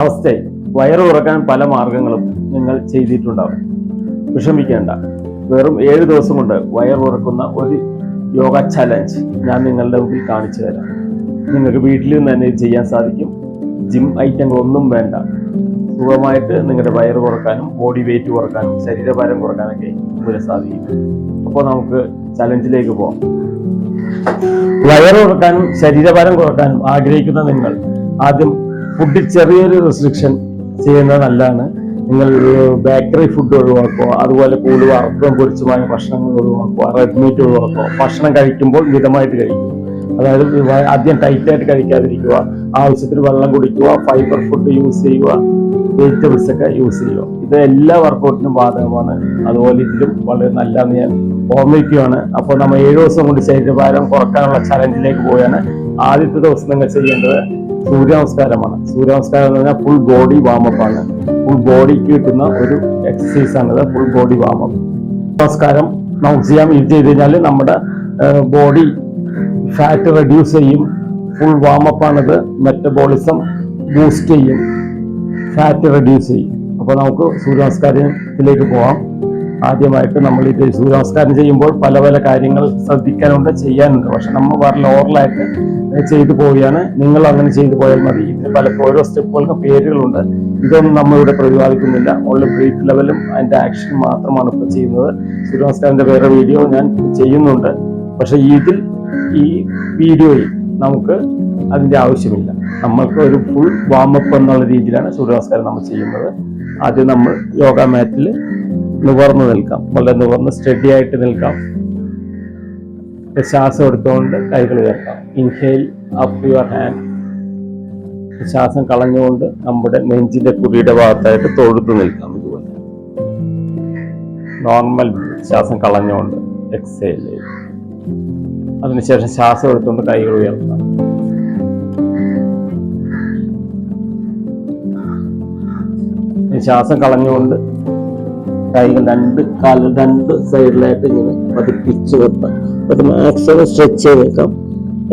അവസ്ഥയായി. വയറ് കുറയ്ക്കാൻ പല മാർഗങ്ങളും നിങ്ങൾ ചെയ്തിട്ടുണ്ടാവും. വിഷമിക്കേണ്ട. വെറും ഏഴ് ദിവസം കൊണ്ട് വയറുറക്കുന്ന ഒരു യോഗ ചലഞ്ച് ഞാൻ നിങ്ങളുടെ മുമ്പിൽ കാണിച്ചു തരാം. നിങ്ങൾക്ക് വീട്ടിൽ നിന്ന് തന്നെ ചെയ്യാൻ സാധിക്കും. ജിം ഐറ്റങ്ങളൊന്നും വേണ്ട. സുഖമായിട്ട് നിങ്ങളുടെ വയറ് കുറക്കാനും ബോഡി വെയിറ്റ് കുറക്കാനും ശരീരഭാരം കുറക്കാനൊക്കെ ഇവരെ സാധിക്കും. അപ്പോൾ നമുക്ക് ചലഞ്ചിലേക്ക് പോകാം വയറ് കുറക്കാനും ശരീരഭാരം കുറക്കാനും ആഗ്രഹിക്കുന്ന നിങ്ങൾ ആദ്യം ഫുഡിൽ ചെറിയൊരു റെസ്ട്രിക്ഷൻ ചെയ്യുന്നത് നല്ലതാണ്. നിങ്ങൾ ബേക്കറി ഫുഡ് ഒഴിവാക്കുക അതുപോലെ കൂടുതൽ വറുത്തതും പൊരിച്ചുമായ ഭക്ഷണങ്ങൾ ഒഴിവാക്കുക റെഡ് മീറ്റ് ഒഴിവാക്കുക ഭക്ഷണം കഴിക്കുമ്പോൾ മിതമായിട്ട് കഴിക്കുക അതായത് ആദ്യം ടൈറ്റായിട്ട് കഴിക്കാതിരിക്കുക ആവശ്യത്തിന് വെള്ളം കുടിക്കുക ഫൈബർ ഫുഡ് യൂസ് ചെയ്യുക വെജിറ്റബിൾസ് ഒക്കെ യൂസ് ചെയ്യുക ഇത് എല്ലാ വർക്കൗട്ടിനും ബാധകമാണ്. അതുപോലെ ഇതിലും വളരെ നല്ലതെന്ന് ഞാൻ ഓർമ്മിക്കുകയാണ്. അപ്പോൾ നമ്മൾ ഏഴ് ദിവസം കൊണ്ട് ശരീരഭാരം കുറക്കാനുള്ള ചലഞ്ചിലേക്ക് പോവുകയാണ്. ആദ്യത്തെ ദിവസം നിങ്ങൾ ചെയ്യേണ്ടത് സൂര്യ നമസ്കാരമാണ് സൂര്യ നമസ്കാരം എന്ന് പറഞ്ഞാൽ ഫുൾ ബോഡി വാമപ്പ് ആണ്. ഫുൾ ബോഡിക്ക് കിട്ടുന്ന ഒരു എക്സസൈസ് ആണിത്. ഫുൾ ബോഡി വാമപ്പ് നമസ്കാരം. നമുക്ക് ചെയ്യാം. ഇത് ചെയ്ത് കഴിഞ്ഞാൽ നമ്മുടെ ബോഡി ഫാറ്റ് റെഡ്യൂസ് ചെയ്യും. ഫുൾ വാമപ്പ് ആണത്. മെറ്റബോളിസം ബൂസ്റ്റ് ചെയ്യും. ഫാറ്റ് റെഡ്യൂസ് ചെയ്യും. അപ്പോൾ നമുക്ക് സൂര്യനമസ്കാരത്തിലേക്ക് പോകാം ആദ്യമായിട്ട് നമ്മൾ ഇത് സൂര്യനമസ്കാരം ചെയ്യുമ്പോൾ പല പല കാര്യങ്ങൾ ശ്രദ്ധിക്കാനുണ്ട് ചെയ്യാനുണ്ട്. പക്ഷെ നമ്മൾ വളരെ ഓറലായിട്ട് ചെയ്തു പോവുകയാണ്. നിങ്ങൾ അങ്ങനെ ചെയ്തു പോയാൽ മതി. ഇതിന് പല ഓരോ സ്റ്റെപ്പുകൾക്കും പേരുകളുണ്ട്. ഇതൊന്നും നമ്മൾ ഇവിടെ പ്രതിപാദിക്കുന്നില്ല. ഉള്ള ബ്രീത്ത് ലെവലും അതിന്റെ ആക്ഷൻ മാത്രമാണ് ഇപ്പോൾ ചെയ്യുന്നത്. സൂര്യനമസ്കാരത്തിന്റെ വേറെ വീഡിയോ ഞാൻ ചെയ്യുന്നുണ്ട്. പക്ഷെ ഇതിൽ ഈ വീഡിയോയിൽ നമുക്ക് അതിന്റെ ആവശ്യമില്ല. നമ്മൾക്ക് ഒരു ഫുൾ വാമപ്പ് എന്നുള്ള രീതിയിലാണ് സൂര്യനമസ്കാരം നമ്മൾ ചെയ്യുന്നത്. ആദ്യം നമ്മൾ യോഗ മാറ്റിൽ നിവർന്ന് നിൽക്കാം. വളരെ നിവർന്ന് സ്റ്റഡി ആയിട്ട് നിൽക്കാം. ശ്വാസം എടുത്തുകൊണ്ട് കൈകൾ ഉയർത്താം. ഇൻഹെയിൽ അപ്പ് യുവർ ഹാൻഡ് ശ്വാസം കളഞ്ഞുകൊണ്ട് നമ്മുടെ നെഞ്ചിന്റെ കുടിയുടെ ഭാഗത്തായിട്ട് തൊഴുത്ത് നിൽക്കാം ഇതുപോലെ. നോർമൽ ശ്വാസം കളഞ്ഞുകൊണ്ട് എക്സൈൽ അതിനുശേഷം ശ്വാസം എടുത്തുകൊണ്ട് കൈകൾ ഉയർത്താം. ശ്വാസം കളഞ്ഞുകൊണ്ട് കൈകൾ രണ്ട് കാലിൽ രണ്ട് സൈഡിലായിട്ട് ഇങ്ങനെ പതിപ്പിച്ച് വെക്കാം അത് മാക്സിമം സ്ട്രെച്ച് ചെയ്ത് വെക്കാം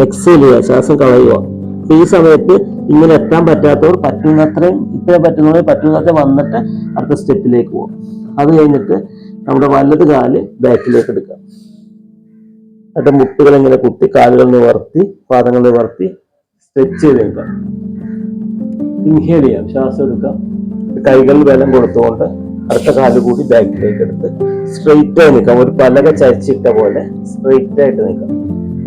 എക്സേൽ ചെയ്യുക ശ്വാസം കളയുക. അപ്പൊ ഈ സമയത്ത് ഇങ്ങനെ എത്താൻ പറ്റാത്തവർ പറ്റുന്നത്രയും ഇത്രയും പറ്റുന്നവരെ പറ്റുന്നത്ര വന്നിട്ട് അടുത്ത സ്റ്റെപ്പിലേക്ക് പോകും അത് കഴിഞ്ഞിട്ട് നമ്മുടെ വലത് കാൽ ബാക്കിലേക്ക് എടുക്കാം എന്നിട്ട് മുട്ടുകൾ ഇങ്ങനെ കുത്തി കാലുകൾ നിവർത്തി പാദങ്ങൾ നിവർത്തി സ്ട്രെച്ച് ചെയ്ത് ഇൻഹേൽ ചെയ്യാം. ശ്വാസം എടുക്കാം കൈകൾ ബലം കൊടുത്തുകൊണ്ട് അടുത്ത കാൽ കൂടി ബാക്കിലേക്ക് എടുത്ത് സ്ട്രെയിറ്റ് ആയി നിൽക്കാം. ഒരു പലക ചരിച്ചിട്ട പോലെ സ്ട്രെയിറ്റ് ആയിട്ട് നിൽക്കാം.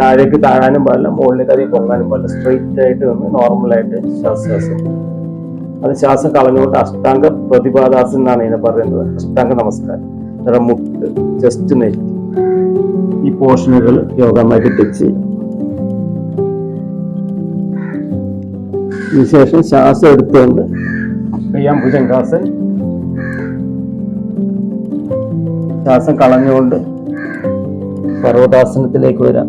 താഴേക്ക് താഴാനും പാടില്ല മുകളിലേക്ക് അധികം പൊങ്ങാനും പാടില്ല. സ്ട്രെയിറ്റ് ആയിട്ട് വന്ന് നോർമലായിട്ട് ശ്വാസം അത് ശ്വാസം കളഞ്ഞുകൊണ്ട് അഷ്ടാംഗ പ്രതിപാദാസൻ എന്നാണ് ഇതിനെ പറയുന്നത്. അഷ്ടാംഗ നമസ്കാരം. മുട്ട് ജസ്റ്റ് നെറ്റി ഈ പോർഷനുകൾ യോഗമായിട്ട് ടച്ച് ചെയ്യും ഇതിനുശേഷം ശ്വാസം എടുത്തുകൊണ്ട് ചെയ്യാം ശ്വാസം കളഞ്ഞുകൊണ്ട് പർവതാസനത്തിലേക്ക് വരാം.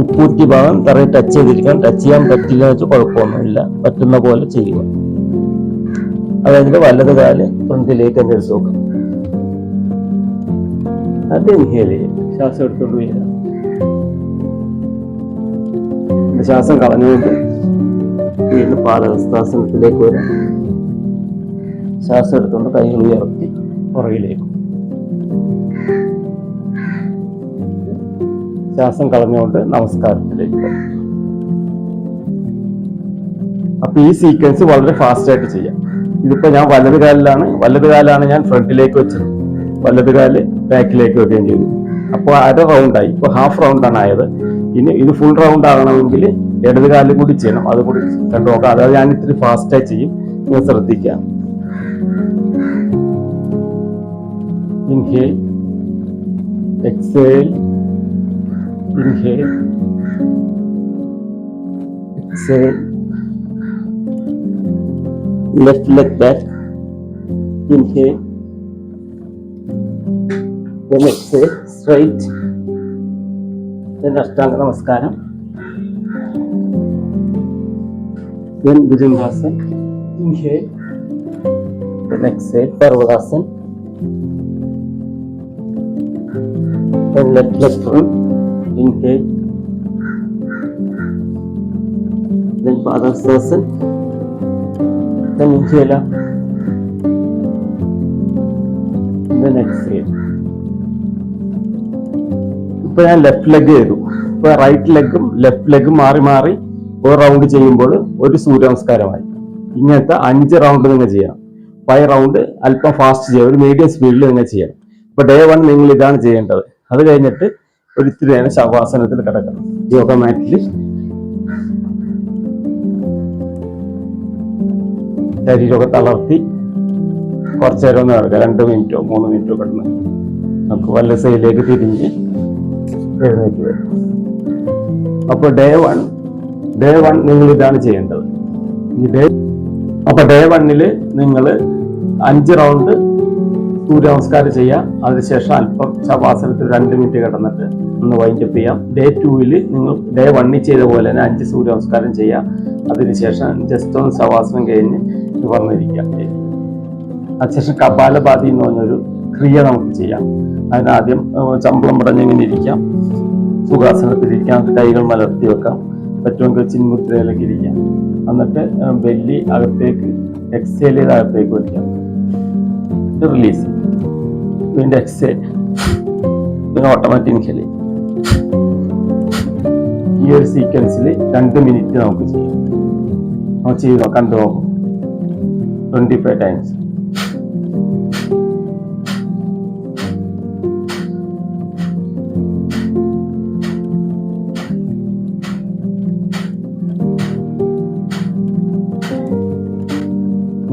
ഉപ്പൂറ്റി ഭാഗം തറയിൽ ടച്ച് ചെയ്തിരിക്കാൻ ടച്ച് ചെയ്യാൻ പറ്റില്ല എന്ന് വെച്ചാൽ കുഴപ്പമൊന്നുമില്ല. പറ്റുന്ന പോലെ ചെയ്യുക. അതായത് വലത് കാൽ ഫ്രണ്ടിലേക്ക് തന്നെ എടുത്ത് നോക്കാം. അത് ശ്വാസം എടുത്തുകൊണ്ട് വരിക. ശ്വാസം കളഞ്ഞുകൊണ്ട് വീണ്ടും പാദഹസ്താസനത്തിലേക്ക് വരാം. ശ്വാസം എടുത്തുകൊണ്ട് കൈകൾ ഉയർത്തി പുറകിലേക്ക്. ശ്വാസം കളഞ്ഞുകൊണ്ട് നമസ്കാരത്തിലേക്ക് അപ്പൊ ഈ സീക്വൻസ് വളരെ ഫാസ്റ്റ് ആയിട്ട് ചെയ്യാം. ഇതിപ്പോ ഞാൻ വലത് കാലിലാണ്. വലത് കാലാണ് ഞാൻ ഫ്രണ്ടിലേക്ക് വെച്ചത്. വലത് കാൽ ബാക്കിലേക്ക് വെക്കുകയും ചെയ്തു. അപ്പോൾ അര റൗണ്ടായി ഇപ്പൊ ഹാഫ് റൗണ്ടാണ് ആയത്. ഇനി ഇത് ഫുൾ റൗണ്ട് ആകണമെങ്കിൽ ഇടത് കാലും കൂടി ചെയ്യണം. അത് കൂടി കണ്ടു നോക്കാം. അതായത് ഞാൻ ഇത്തിരി ഫാസ്റ്റായി ചെയ്യും. നിങ്ങൾ ശ്രദ്ധിക്കാം. Inhale exhale inhale exhale left leg back inhale then exhale. എൻ്റെ അഷ്ടാംഗ നമസ്കാരം N Bhujangasan inhale then exhale Parvadasan and let left arm inhale then Padasasana then inhale up then exhale ഇപ്പൊ ഞാൻ ലെഫ്റ്റ് ലെഗ് ചെയ്തു. ഇപ്പൊ റൈറ്റ് ലെഗും ലെഫ്റ്റ് ലെഗും മാറി മാറി ഒരു round ചെയ്യുമ്പോൾ ഒരു സൂര്യനമസ്കാരമായി. ഇങ്ങനത്തെ അഞ്ച് റൗണ്ട് നിങ്ങൾ ചെയ്യണം. ഫൈവ് റൗണ്ട് അല്പം ഫാസ്റ്റ് ചെയ്യാം. ഒരു മീഡിയം സ്പീഡിൽ നിങ്ങൾ ചെയ്യണം. ഇപ്പൊ ഡേ വൺ നിങ്ങൾ ഇതാണ് ചെയ്യേണ്ടത്. അത് കഴിഞ്ഞിട്ട് ഒരു ഇത്തിരി നേരം ശവാസനത്തിൽ കിടക്കണം. യോഗ മാറ്റിൽ ശരീരമൊക്കെ തളർത്തി കുറച്ചു നേരം ഒന്ന് കിടക്കുക രണ്ട് മിനിറ്റോ മൂന്ന് മിനിറ്റോ കിടന്ന്. നമുക്ക് വല്ല സൈഡിലേക്ക് തിരിഞ്ഞ് എഴുന്നേറ്റ് വരും. അപ്പൊ ഡേ വൺ ഡേ വൺ നിങ്ങൾ ഇതാണ് ചെയ്യേണ്ടത്. ഈ ഡേ അപ്പൊ ഡേ വണ്ണിൽ നിങ്ങൾ അഞ്ച് റൗണ്ട് സൂര്യ നമസ്കാരം ചെയ്യാം. അതിനുശേഷം അല്പം ശവാസനത്തിൽ രണ്ട് മിനിറ്റ് കിടന്നിട്ട് ഒന്ന് വൈൻഡപ്പ് ചെയ്യാം. ഡേ ടൂവിൽ നിങ്ങൾ ഡേ വണ്ണിൽ ചെയ്ത പോലെ തന്നെ അഞ്ച് സൂര്യ നമസ്കാരം ചെയ്യാം. അതിനുശേഷം ജസ്റ്റ് ഒന്ന് ശവാസനം കഴിഞ്ഞ് വന്നിരിക്കാം. അതിനുശേഷം കപാലഭാതി എന്ന് പറഞ്ഞൊരു ക്രിയ നമുക്ക് ചെയ്യാം. അതിനാദ്യം ചമ്പളം പടഞ്ഞിങ്ങനെ ഇരിക്കാം. സുഖാസനത്തിലിരിക്കാം കൈകൾ മലർത്തി വെക്കാം. പറ്റുമെങ്കിൽ ചിന്മുദ്രയിലേക്ക് ഇരിക്കാം. എന്നിട്ട് ബെല്ലി അകത്തേക്ക് എക്സേൽ ചെയ്ത് അകത്തേക്ക് വലിക്കാം. റിലീസ് വീണ്ടും എക്സേൽ പിന്നെ ഓട്ടോമാറ്റിക്കലി ഈ ഒരു സീക്വൻസിൽ രണ്ട് മിനിറ്റ് നമുക്ക് ചെയ്യാം. നമുക്ക് ചെയ്ത്? നോക്കാൻ നോക്കും ട്വന്റി ഫൈവ് ടൈംസ്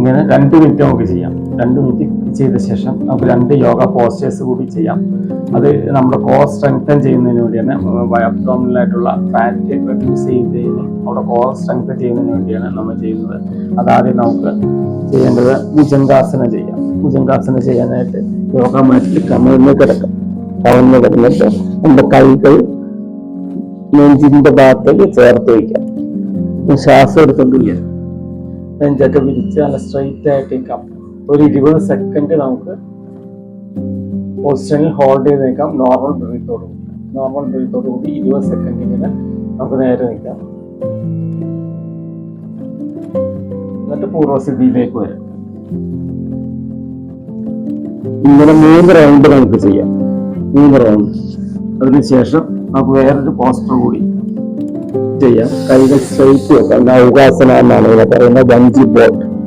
ഇങ്ങനെ രണ്ട് മിനിറ്റ് നമുക്ക് ചെയ്യാം. രണ്ട് മിനിറ്റ് ചെയ്ത ശേഷം നമുക്ക് രണ്ട് യോഗ പോസ്റ്റേഴ്സ് കൂടി ചെയ്യാം. അത് നമ്മുടെ കോർ സ്ട്രെങ്തൻ ചെയ്യുന്നതിന് വേണ്ടിയാണ് അബ്ഡോമിനലായിട്ടുള്ള ഫാറ്റ് റെഡ്യൂസ് ചെയ്യുന്നതിന് നമ്മുടെ കോർ സ്ട്രെങ്തൻ ചെയ്യുന്നതിന് വേണ്ടിയാണ് നമ്മൾ ചെയ്യുന്നത്. അതാദ്യം നമുക്ക് ചെയ്യേണ്ടത് ഭുജങ്കാസനം ചെയ്യാം. ഭുജങ്കാസനം ചെയ്യാനായിട്ട് യോഗ മാറ്റിൽ കമഴ്ന്ന് കിടക്കാം. കമഴ്ന്ന് കിടന്നിട്ട് നമ്മുടെ കൈകൾ നെഞ്ചിന്റെ ഭാഗത്തേക്ക് ചേർത്ത് വയ്ക്കാം. ശ്വാസം എടുത്തുകൊണ്ടിരിക്കുക നെഞ്ചൊക്കെ വിരിച്ച് നല്ല സ്ട്രൈറ്റ് ആയിട്ട് നിൽക്കാം ഒരു ഇരുപത് സെക്കൻഡ് നമുക്ക് പൊസിഷനിൽ ഹോൾഡ് ചെയ്ത് നിൽക്കാം നോർമൽ ബ്രീത്തോട് കൂടി. നോർമൽ ബ്രീത്തോട് കൂടി ഇരുപത് സെക്കൻഡ് ഇങ്ങനെ നമുക്ക് നേരെ നിൽക്കാം. എന്നിട്ട് പൂർവസ്ഥിതിയിലേക്ക് വരാം. ഇങ്ങനെ മൂന്ന് റൗണ്ട് നമുക്ക് ചെയ്യാം. മൂന്ന് റൗണ്ട് അതിനുശേഷം നമുക്ക് വേറൊരു പോസ്റ്റർ കൂടി ചെയ്യാം. കൈകൾ സ്ട്രെയിറ്റ് വെക്കാം. നൗകാസന എന്നാണ് ഇവിടെ പറയുന്നത്. ബഞ്ചി ബോട്ട്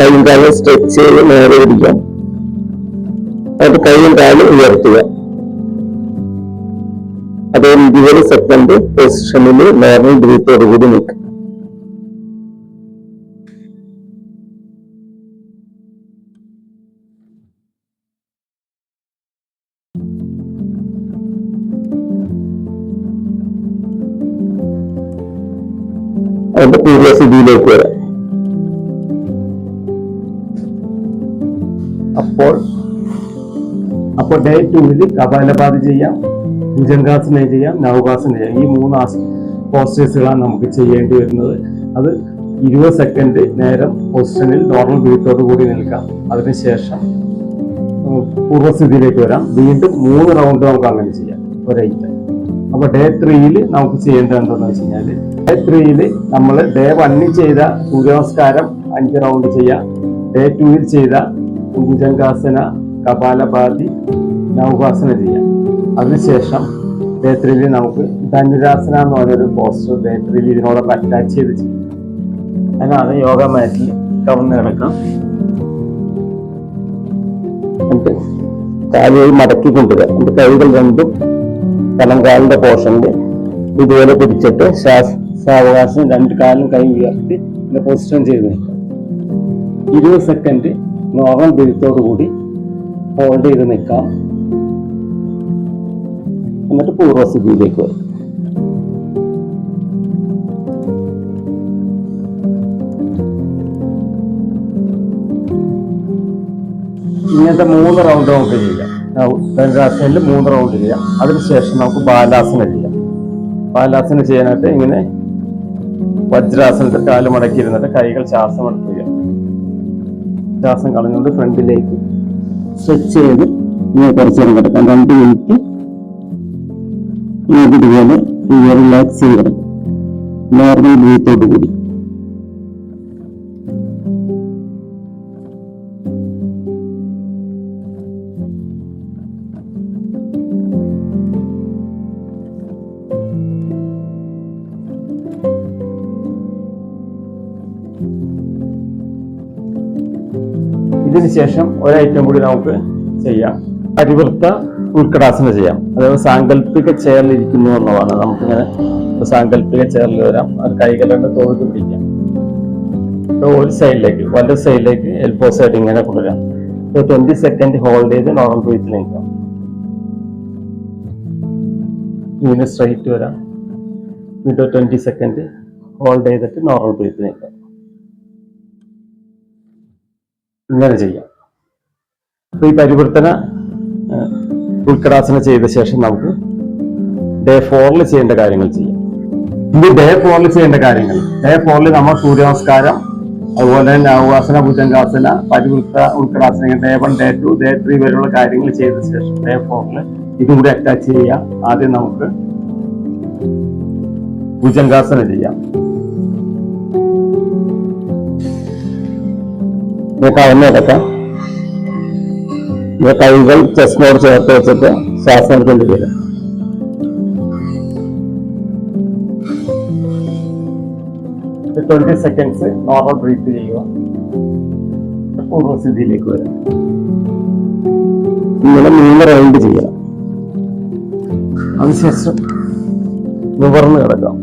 കൈയും കാലും സ്ട്രെച്ച് ചെയ്ത് നേരെ പിടിക്കാം. എന്നിട്ട് കൈയും കാലും ഉയർത്തുക. അതൊരു ഇരുപത് സെക്കൻഡ് പൊസിഷനിൽ നോർമൽ ബ്രീത്തോടു കൂടി നിൽക്കും. അതിന്റെ പൂർവസ്ഥിതിയിലേക്ക് വരാം. അപ്പോൾ അപ്പോൾ ഡേ ടൂവിൽ കപാലപാതി ചെയ്യാം ഭുജങ്കാസന ചെയ്യാം നവകാസന ചെയ്യാം. ഈ മൂന്ന് പോസ്റ്റേഴ്സുകളാണ് നമുക്ക് ചെയ്യേണ്ടി വരുന്നത്. അത് ഇരുപത് സെക്കൻഡ് നേരം പൊസിഷനിൽ നോർമൽ ബീറ്റോട് കൂടി നിൽക്കാം. അതിനുശേഷം പൂർവസ്ഥിതിയിലേക്ക് വരാം. വീണ്ടും മൂന്ന് റൗണ്ട് നമുക്ക് അങ്ങനെ ചെയ്യാം. ഒരൈറ്റം. അപ്പോൾ ഡേ ത്രീയിൽ നമുക്ക് ചെയ്യേണ്ടത് എന്താണെന്ന് വെച്ച് കഴിഞ്ഞാൽ ഡേ ത്രീയിൽ നമ്മൾ ഡേ വണ്ണിൽ ചെയ്ത സൂര്യനമസ്കാരം അഞ്ച് റൗണ്ട് ചെയ്യാം. ഡേ ടൂവിൽ ചെയ്ത ഭുജംഗാസന കപാലപാതി നൗകാസന ചെയ്യാം. അതിനുശേഷം ഡേ ത്രീയിൽ നമുക്ക് ധനുരാസന എന്ന് പറഞ്ഞൊരു പോസ്റ്റർ ഡേ ത്രീയിൽ ഇതിനോടൊപ്പം അറ്റാച്ച് ചെയ്ത് ചെയ്യും. അതിനാണ് യോഗ മാറ്റിൽ കവർന്ന് കിടക്കാം കാലുകൾ മടക്കി കൊണ്ടുവരിക. എന്നിട്ട് കൈകൾ രണ്ടും തലങ്കാലിന്റെ പോർഷനിൽ ഇതുപോലെ പിടിച്ചിട്ട് ശ്വാസ സാവകാശം രണ്ട് കാലും കൈ ഉയർത്തി ഇങ്ങനെ പൊസിഷൻ ചെയ്ത് നിൽക്കുക ഇരുപത് സെക്കൻഡ് നോർമൽ ബ്രീത്തോടു കൂടി ഹോൾഡ് ചെയ്ത് നിൽക്കാം. എന്നിട്ട് പൂർവസ്ഥിതിയിലേക്ക് വരും. ഇങ്ങനത്തെ മൂന്ന് റൗണ്ട് നമുക്ക് ചെയ്യാം. ധനുരാസനയിൽ മൂന്ന് റൗണ്ട് ചെയ്യാം. അതിനുശേഷം നമുക്ക് ബാലാസന ചെയ്യാം. ബാലാസന ചെയ്യാനായിട്ട് ഇങ്ങനെ വജ്രാസനത്തിൽ കാൽ മടക്കിയിരുന്നിട്ട് കൈകൾ ശ്വാസം എടുക്കുക ശ്വാസം കളഞ്ഞുകൊണ്ട് ഫ്രണ്ടിലേക്ക് സ്ട്രെച്ച് ചെയ്ത് ഇങ്ങനെ കുറച്ച് നേരം കിടക്കാം. രണ്ട് മിനിറ്റ്. ഇങ്ങനെ ഇതുപോലെ റിലാക്സ് ചെയ്ത് നോർമൽ ബ്രീത്തോട് കൂടി. ശേഷം ഒരൈറ്റം കൂടി നമുക്ക് ചെയ്യാം. അരിവൃത്ത ഉൾക്കടാസന ചെയ്യാം. അതായത് സാങ്കല്പിക ചേർന്നിരിക്കുന്നു എന്നുള്ളതാണ്. നമുക്കിങ്ങനെ സാങ്കല്പിക ചേർന്ന് വരാം. അത് കൈകളുടെ തൊഴുത്ത് പിടിക്കാം. ഒരു സൈഡിലേക്ക് വലത് സൈഡിലേക്ക് എൽബോ സൈഡ് ഇങ്ങനെ കൊണ്ടുവരാം. ട്വന്റി സെക്കൻഡ് ഹോൾഡ് ചെയ്ത് നോർമൽ ബ്രീത്തിൽ നിൽക്കാം. ഇങ്ങനെ സ്ട്രൈറ്റ് വരാം. വീണ്ടും ട്വന്റി സെക്കൻഡ് ഹോൾഡ് ചെയ്തിട്ട് നോർമൽ ബ്രീത്തിൽ നിൽക്കാം. ഇങ്ങനെ ചെയ്യാം. അപ്പൊ ഈ പരിവർത്തന ഉൾക്കടാസന ചെയ്ത ശേഷം നമുക്ക് ഡേ ഫോറിൽ ചെയ്യേണ്ട കാര്യങ്ങൾ ചെയ്യാം. ഇത് ഡേ ഫോറിൽ ചെയ്യേണ്ട കാര്യങ്ങൾ. ഡേ ഫോറിൽ നമ്മൾ സൂര്യനമസ്കാരം അതുപോലെ തന്നെ ആവാസന Bhujangasana Parivritta Utkatasana day one day two day three വരെയുള്ള കാര്യങ്ങൾ ചെയ്ത ശേഷം ഡേ ഫോറിൽ ഇതും കൂടി അറ്റാച്ച് ചെയ്യാം. ആദ്യം നമുക്ക് ഭുജംഗാസന ചെയ്യാം. കവന്ന് കിടക്കാം ഈ കൈകൾ ചെസ്റ്റിനോട് ചേർത്ത് വെച്ചിട്ട് ശ്വാസം എടുക്കേണ്ടി ട്വന്റി സെക്കൻഡ്സ് നോർമൽ ബ്രീത്ത് ചെയ്യുക. പൂർവസ്ഥിതിയിലേക്ക് വരാം. ഇങ്ങനെ മൂന്ന് റൗണ്ട് ചെയ്യണം അതിനുശേഷം നിവർന്ന് കിടക്കാം.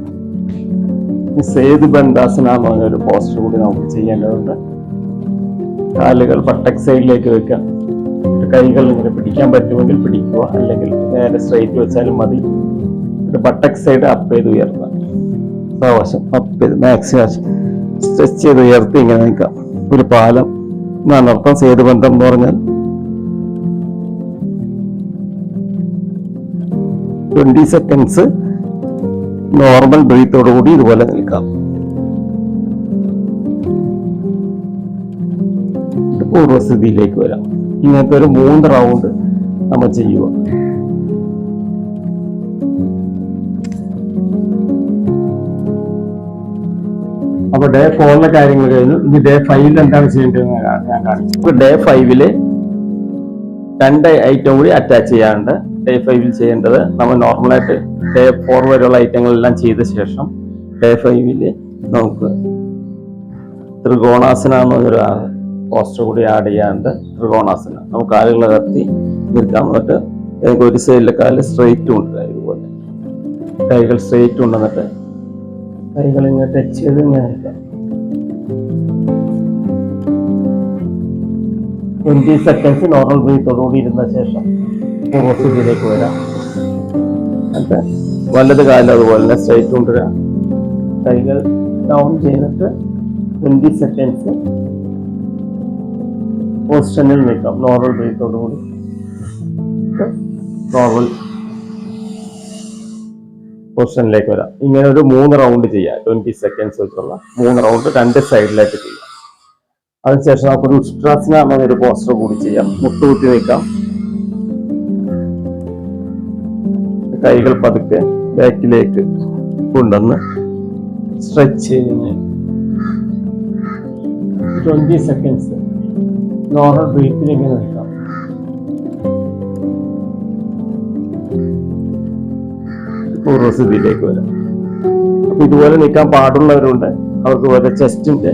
സേതു ബന്ധാസന എന്ന് പറഞ്ഞൊരു പോസ്റ്റർ കൂടി നമുക്ക് ചെയ്യേണ്ടതുണ്ട്. കാലുകൾ പട്ടക് സൈഡിലേക്ക് വെക്കാം കൈകൾ ഇങ്ങനെ പിടിക്കാൻ പറ്റുമെങ്കിൽ പിടിക്കുക. അല്ലെങ്കിൽ നേരെ സ്ട്രൈറ്റ് വെച്ചാലും മതി. ബട്ടക് സൈഡ് അപ്പ് ചെയ്ത് ഉയർത്താം സാവശം അപ്പ് ചെയ്ത് മാക്സിമം സ്ട്രെച്ച് ചെയ്ത് ഉയർത്തി ഇങ്ങനെ നിൽക്കാം ഒരു പാലം എന്നാണ് അർത്ഥം സേതുബന്ധം എന്ന് പറഞ്ഞാൽ ട്വന്റി സെക്കൻഡ്സ് നോർമൽ ബ്രീത്തോടു കൂടി ഇതുപോലെ നിൽക്കാം. പൂർവസ്ഥിതിയിലേക്ക് വരാം. ഇങ്ങനത്തെ ഒരു മൂന്ന് റൗണ്ട് നമ്മൾ ചെയ്യുക. അപ്പൊ ഡേ ഫോറിലെ കാര്യങ്ങൾ കഴിഞ്ഞു. ഇനി ഡേ ഫൈവിൽ എന്താണ് ചെയ്യേണ്ടതെന്ന് ഞാൻ കാണിച്ചു. അപ്പൊ ഡേ ഫൈവിൽ രണ്ട് ഐറ്റം കൂടി അറ്റാച്ച് ചെയ്യാറുണ്ട് ഡേ ഫൈവിൽ ചെയ്യേണ്ടത് നമ്മൾ നോർമലായിട്ട് ഡേ ഫോർ വരെയുള്ള ഐറ്റങ്ങളെല്ലാം ചെയ്ത ശേഷം ഡേ ഫൈവിൽ നമുക്ക് ത്രികോണാസന എന്നൊരു പോസ്റ്റർ കൂടി ആഡ് ചെയ്യാറുണ്ട് ത്രികോണാസനം നമുക്ക് കാലുകളെ കത്തി നിൽക്കാൻ എന്നിട്ട് ഒരു സൈഡിലെ കാൽ സ്ട്രെയിറ്റ് ഉണ്ട് ഇതുപോലെ. കൈകൾ സ്ട്രെയിറ്റ് ഉണ്ടെന്നിട്ട് കൈകൾ ഇങ്ങനെ ടച്ച് ചെയ്ത് ഇങ്ങനെ നിൽക്കാം സെക്കൻഡ്സ് നോർമൽ ബ്രീത്തോടുകൂടി ഇരുന്ന ശേഷം പൂർവസ്ഥിതിയിലേക്ക് വരാം. എന്നിട്ട് വലത് കാലം അതുപോലെ തന്നെ സ്ട്രൈറ്റ് കൊണ്ടുവരാം കൈകൾ ഡൗൺ ചെയ്തിട്ട് ട്വന്റി സെക്കൻഡ്സ് പൊസിഷനിൽ നിൽക്കാം നോർമൽ ബ്രീത്തോടുകൂടി നോർമൽ പൊസിഷനിലേക്ക് വരാം. ഇങ്ങനെ ഒരു മൂന്ന് റൗണ്ട് ചെയ്യാം. ട്വന്റി സെക്കൻഡ്സ് വെച്ചുള്ള മൂന്ന് റൗണ്ട് രണ്ട് സൈഡിലായിട്ട് ചെയ്യാം. അതിനുശേഷം നമുക്കൊരു ഉഷ്ട്രാസന എന്നൊരു പോസ്റ്റർ കൂടി ചെയ്യാം. മുട്ടുകുത്തി നിൽക്കാം കൈകൾ പതുക്കെ ബാക്കിലേക്ക് കൊണ്ടുവന്ന് സ്ട്രെച്ച് ചെയ്ത് ട്വന്റി സെക്കൻഡ്സ് നോർമൽ ബ്രീത്തിലേക്ക് നിൽക്കാം പൂർവസ്ഥിതിയിലേക്ക് വരാം. അപ്പൊ ഇതുപോലെ നിൽക്കാൻ പാടുള്ളവരുണ്ട്. അവർക്ക് പോലെ ചെസ്റ്റിന്റെ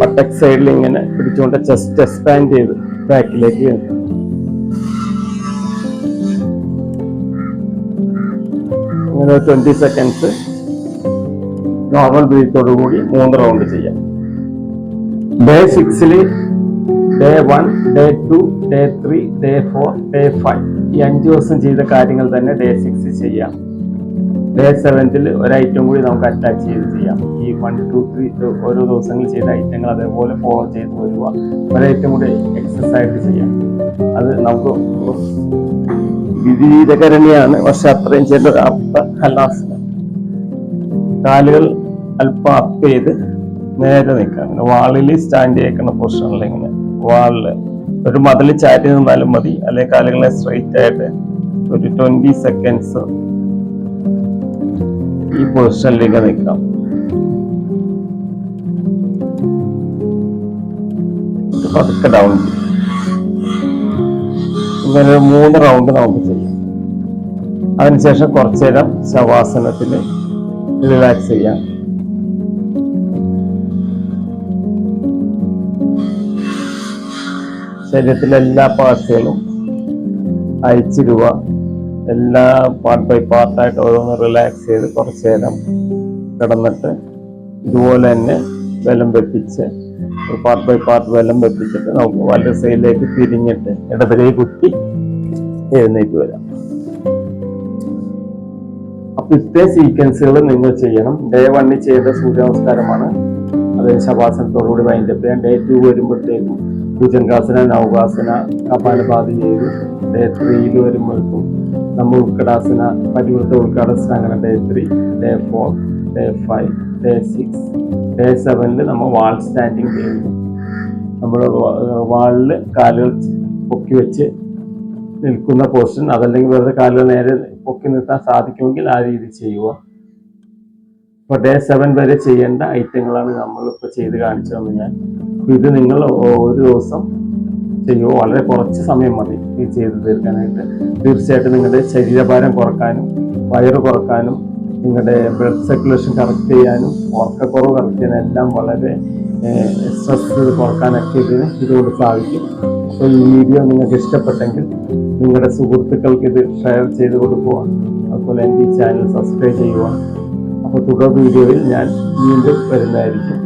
പട്ടക് സൈഡിൽ ഇങ്ങനെ പിടിച്ചുകൊണ്ട് ചെസ്റ്റ് എക്സ്പാൻഡ് ചെയ്ത് ബാക്കിലേക്ക് നിൽക്കാം അങ്ങനെ ട്വന്റി സെക്കൻഡ്സ് നോർമൽ ബ്രീത്തോടു കൂടി മൂന്ന് റൗണ്ട് ചെയ്യാം. ഡേ സിക്സിൽ day one day two day three day four day five ഈ അഞ്ച് ദിവസം ചെയ്ത കാര്യങ്ങൾ തന്നെ ഡേ സിക്സ് ചെയ്യാം. ഡേ സെവൻത്തിൽ ഒരു ഐറ്റം കൂടി നമുക്ക് അറ്റാച്ച് ചെയ്ത് ചെയ്യാം. ഈ വൺ ടു ത്രീ ഓരോ ദിവസങ്ങൾ ചെയ്ത ഐറ്റങ്ങൾ അതേപോലെ ഫോളോ ചെയ്ത് വരിക. ഒരു ഐറ്റം കൂടി എക്സസൈസ് ആയിട്ട് ചെയ്യാം. അത് നമുക്ക് വിവിധകരണിയാണ് പക്ഷെ അത്രയും ചെയ്ത ഹലാസനം കാലുകൾ അല്പം അപ്പ് ചെയ്ത് നേരെ നിൽക്കാം അങ്ങനെ വാളിൽ സ്റ്റാൻഡ് ചെയ്യേക്കുന്ന പൊസിഷനിൽ ഇങ്ങനെ. വാളിൽ. ഒരു മതിൽ ചാറ്റി നിന്നാലും മതി. അല്ലെങ്കിൽ കാലുകളെ സ്ട്രൈറ്റ് ആയിട്ട് ഒരു ട്വന്റി സെക്കൻഡ്സ് ഈ പൊസിഷനിലേക്ക് നിൽക്കാം. മൂന്ന് റൗണ്ട് നമുക്ക് ചെയ്യാം. അതിനുശേഷം കുറച്ചു നേരം ശവാസനത്തിൽ റിലാക്സ് ചെയ്യാം. ശരീരത്തിലെ എല്ലാ പാർട്സുകളും അയച്ചിടുക എല്ലാ പാർട്ട് ബൈ പാർട്ടായിട്ട് ഓരോന്ന് റിലാക്സ് ചെയ്ത് കുറച്ച് നേരം കിടന്നിട്ട് ഇതുപോലെ തന്നെ ബലം വെപ്പിച്ച് പാർട്ട് ബൈ പാർട്ട് ബലം വെപ്പിച്ചിട്ട് നമുക്ക് വലത് സൈഡിലേക്ക് തിരിഞ്ഞിട്ട് ഇടത് കൈ കുത്തി എഴുന്നേറ്റ് വരാം. അപ്പൊ ഇത്തേ സീക്വൻസുകൾ നിങ്ങൾ ചെയ്യണം. ഡേ വണ്ണിൽ ചെയ്ത സൂര്യ നമസ്കാരമാണ് അത് ശവാസനത്തോടുകൂടി വൈൻഡപ്പ് ചെയ്യാം. ഡേ ടു വരുമ്പോഴത്തേക്കും ഭുജങ്കാസന നൗകാസന കപാലപാതി ചെയ്തു ഡേ ത്രീയിൽ വരുമ്പോഴേക്കും നമ്മൾ ഉൾക്കടാസന പരിവൃത്ത ഉൾക്കടാസന അങ്ങനെ day three day four day five day six day സെവനിൽ നമ്മൾ വാൾ സ്റ്റാൻഡിങ് ചെയ്യുന്നു നമ്മൾ വാളിൽ കാലുകൾ പൊക്കി വെച്ച് നിൽക്കുന്ന പോർഷൻ അതല്ലെങ്കിൽ വെറുതെ കാലുകൾ നേരെ പൊക്കി നിർത്താൻ സാധിക്കുമെങ്കിൽ ആ രീതി ചെയ്യുക. ഇപ്പൊ ഡേ സെവൻ വരെ ചെയ്യേണ്ട ഐറ്റങ്ങളാണ് നമ്മളിപ്പോൾ ചെയ്ത് കാണിച്ചു തന്നു ഞാൻ. ഇത് നിങ്ങൾ ഒരു ദിവസം ചെയ്യുമോ വളരെ കുറച്ച് സമയം മതി ഈ ചെയ്ത് തീർക്കാനായിട്ട്. തീർച്ചയായിട്ടും നിങ്ങളുടെ ശരീരഭാരം കുറക്കാനും വയറ് കുറക്കാനും നിങ്ങളുടെ ബ്ലഡ് സർക്കുലേഷൻ കറക്റ്റ് ചെയ്യാനും ഉറക്കക്കുറവ് കറക്റ്റ് ചെയ്യാനും എല്ലാം വളരെ സ്ട്രെസ് കുറക്കാനൊക്കെ ഇതിന് ഇതുകൊണ്ട് സാധിക്കും. അപ്പോൾ ഈ വീഡിയോ നിങ്ങൾക്ക് ഇഷ്ടപ്പെട്ടെങ്കിൽ നിങ്ങളുടെ സുഹൃത്തുക്കൾക്ക് ഇത് ഷെയർ ചെയ്ത് കൊടുക്കുക അതുപോലെ എന്റെ ഈ ചാനൽ സബ്സ്ക്രൈബ് ചെയ്യുക. അപ്പോൾ തുടർ വീഡിയോയിൽ ഞാൻ വീണ്ടും വരുന്നതായിരിക്കും.